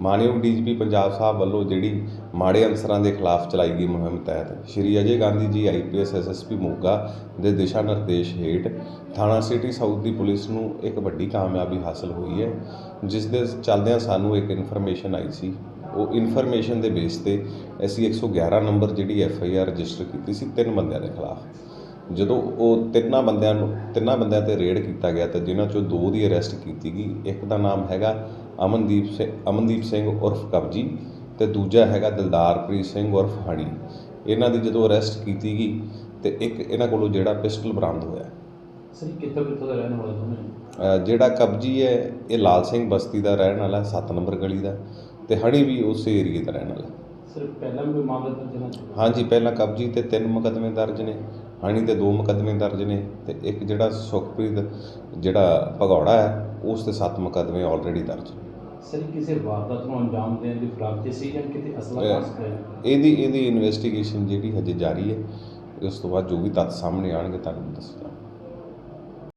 ਮਾਨਯੋਗ ਡੀਜੀਪੀ ਪੰਜਾਬ ਸਾਹਿਬ ਵੱਲੋਂ ਜਿਹੜੀ ਮਾੜੇ ਅਨਸਰਾਂ ਦੇ ਖਿਲਾਫ ਚਲਾਈ ਗਈ ਮੁਹਿੰਮ ਤਹਿਤ ਸ਼੍ਰੀ ਅਜੇ ਗਾਂਧੀ ਜੀ ਆਈਪੀਐਸ ਐਸਐਸਪੀ ਮੋਗਾ ਦੇ ਦਿਸ਼ਾ ਨਿਰਦੇਸ਼ ਹੇਠ ਥਾਣਾ ਸਿਟੀ ਸਾਊਥ ਦੀ ਪੁਲਿਸ ਨੂੰ ਇੱਕ ਵੱਡੀ ਕਾਮਯਾਬੀ ਹਾਸਲ ਹੋਈ ਹੈ, ਜਿਸ ਦੇ ਚੱਲਦਿਆਂ ਸਾਨੂੰ ਇੱਕ ਇਨਫੋਰਮੇਸ਼ਨ ਆਈ ਸੀ। ਉਹ ਇਨਫੋਰਮੇਸ਼ਨ ਦੇ ਬੇਸ ਤੇ ਅਸੀਂ 111 ਨੰਬਰ ਜਿਹੜੀ ਐਫ ਆਈ ਆਰ ਰਜਿਸਟਰ ਕੀਤੀ ਸੀ ਤਿੰਨ ਬੰਦਿਆਂ ਦੇ ਖਿਲਾਫ। ਜਦੋਂ ਉਹ ਤਿੰਨਾਂ ਬੰਦਿਆਂ ਨੂੰ ਤਿੰਨਾਂ ਬੰਦਿਆਂ ਤੇ ਰੇਡ ਕੀਤਾ ਗਿਆ ਤਾਂ ਜਿਨ੍ਹਾਂ ਚੋਂ ਦੋ ਦੀ ਅਰੈਸਟ ਕੀਤੀ ਗਈ, ਇੱਕ ਦਾ ਨਾਮ ਹੈਗਾ ਅਮਨਦੀਪ ਸਿੰਘ ਅਮਨਦੀਪ ਸਿੰਘ ਉਰਫ ਕਬਜੀ ਤੇ ਦੂਜਾ ਹੈਗਾ ਦਿਲਦਾਰਪ੍ਰੀਤ ਸਿੰਘ ਉਰਫ ਹਣੀ। ਇਹਨਾਂ ਦੀ ਜਦੋਂ ਅਰੈਸਟ ਕੀਤੀ ਗਈ ਤੇ ਇੱਕ ਇਹਨਾਂ ਕੋਲੋਂ ਜਿਹੜਾ ਪਿਸਟਲ ਬਰਾਮਦ ਹੋਇਆ। ਸਰ ਕਿੱਥੋਂ ਕਿੱਥੋਂ ਦਾ ਰਹਿਣ ਵਾਲਾ ਦੋਨੇ ਜਿਹੜਾ ਕਬਜੀ ਹੈ ਇਹ ਲਾਲ ਸਿੰਘ ਬਸਤੀ ਦਾ ਰਹਿਣ ਵਾਲਾ 7 ਨੰਬਰ ਗਲੀ ਦਾ ਤੇ ਹਣੀ ਵੀ ਉਸੇ ਏਰੀਏ ਦਾ ਰਹਿਣ ਵਾਲਾ। ਸਰ ਪਹਿਲਾਂ ਵੀ ਮਾਮਲਾ ਦਰਜ ਹੈ ਹਾਂਜੀ ਪਹਿਲਾਂ ਕਬਜੀ ਤੇ ਤਿੰਨ ਮੁਕੱਦਮੇ ਦਰਜ ਨੇ ਹਾਣੀ ਤੇ ਦੋ ਮੁਕੱਦਮੇ ਦਰਜ ਨੇ ਤੇ ਇੱਕ ਜਿਹੜਾ ਸੁਖਪ੍ਰੀਤ ਜਿਹੜਾ ਭਗੌੜਾ ਹੈ ਉਸ ਤੇ ਸੱਤ ਮੁਕੱਦਮੇ ਆਲਰੇਡੀ ਦਰਜ ਨੇ। ਸਰ ਇਹ ਕਿਸੇ ਵਾਰਦਾਤ ਨੂੰ ਅੰਜਾਮ ਦੇਣ ਦੀ ਫਿਰਾਕ 'ਚ ਸੀ ਜਾਂ ਕਿਤੇ ਅਸਲਾ ਇਹ- ਪਾਸ ਕਰਿਆ ਇਹਦੀ ਇਹਦੀ ਇਨਵੈਸਟੀਗੇਸ਼ਨ ਜਿਹੜੀ ਹਜੇ ਜਾਰੀ ਹੈ ਉਸ ਤੋਂ ਬਾਅਦ ਜੋ ਵੀ ਤੱਥ ਸਾਹਮਣੇ ਆਣਗੇ ਤੁਹਾਨੂੰ ਦੱਸਾਂਗੇ